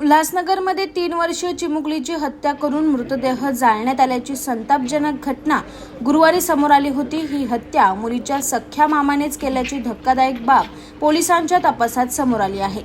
उल्हासनगरमध्ये तीन वर्षीय चिमुकलीची हत्या करून मृतदेह जाळण्यात आल्याची संतापजनक घटना गुरुवारी समोर आली होती. ही हत्या मुलीच्या सख्ख्या मामानेच केल्याची धक्कादायक बाब पोलिसांच्या तपासात समोर आली आहे.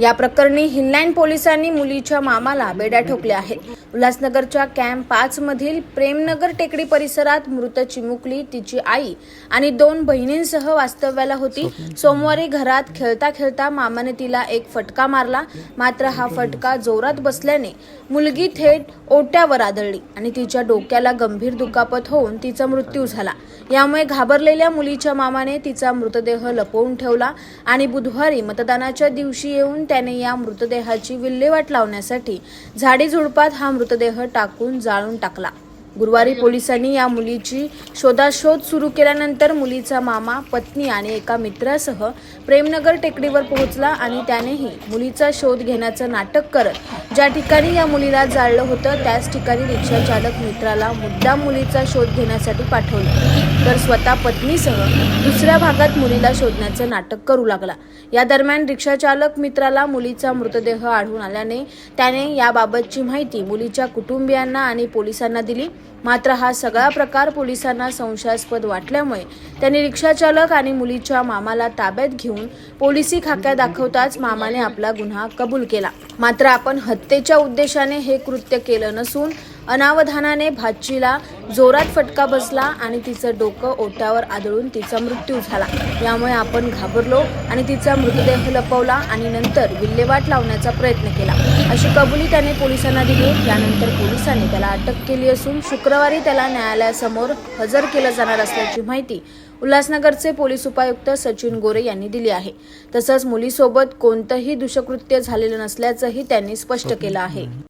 या प्रकरणी हिनलँड पोलिसांनी मुलीच्या मामाला बेड्या ठोकल्या आहेत. उल्हासनगरच्या कॅम्प पाच मधील प्रेमनगर टेकडी परिसरात मृत चिमुकली तिची आई आणि दोन बहिणींसह वास्तव्याला होती. सोमवारी घरात खेळता खेळता मामाने तिला एक फटका मारला. मात्र हा फटका जोरात बसल्याने मुलगी थेट ओट्यावर आदळली आणि तिच्या डोक्याला गंभीर दुखापत होऊन तिचा मृत्यू झाला. यामुळे घाबरलेल्या मुलीच्या मामाने तिचा मृतदेह लपवून ठेवला आणि बुधवारी मतदानाच्या दिवशी येऊन त्याने या मृतदेहाची विल्हेवाट लावण्यासाठी झाडी झुडपात हा मृतदेह टाकून जाळून टाकला. गुरुवारी पोलिसांनी या मुलीची शोधाशोध सुरू केल्यानंतर मुलीचा मामा पत्नी आणि एका मित्रासह प्रेमनगर टेकडीवर पोहोचला आणि त्यानेही मुलीचा शोध घेण्याचं नाटक करत ज्या ठिकाणी या मुलीला जाळलं होतं त्याच ठिकाणी रिक्षा चालक मित्राला मुद्दाम मुलीचा शोध घेण्यासाठी पाठवलं. तर स्वतः पत्नीसह दुसऱ्या भागात मुलीला शोधण्याचं नाटक करू लागला. या दरम्यान रिक्षा चालक मित्राला मुलीचा मृतदेह आढळून आल्याने त्याने याबाबतची माहिती मुलीच्या कुटुंबियांना आणि पोलिसांना दिली. मात्र हा सगळा प्रकार पोलिसांना संशयास्पद वाटल्यामुळे त्यांनी रिक्षाचालक आणि मुलीच्या मामाला ताब्यात घेऊन पोलिसी खाक्या दाखवताच मामाने आपला गुन्हा कबूल केला. मात्र आपण हत्येच्या उद्देशाने हे कृत्य केलं नसून अनावधानाने भाचीला जोरात फटका बसला आणि तिचं डोकं ओट्यावर आदळून तिचा मृत्यू झाला. यामुळे आपण घाबरलो आणि तिचा मृतदेह लपवला आणि नंतर विल्हेवाट लावण्याचा प्रयत्न केला. अशी कबुली त्याने पोलिसांना दिली. यानंतर पोलिसांनी त्याला अटक केली असून शुक्रवारी त्याला न्यायालयासमोर हजर केलं जाणार असल्याची माहिती उल्हासनगरचे पोलीस उपायुक्त सचिन गोरे यांनी दिली आहे. तसंच मुलीसोबत कोणतंही दुष्कृत्य झालेलं नसल्याचंही त्यांनी स्पष्ट केलं आहे.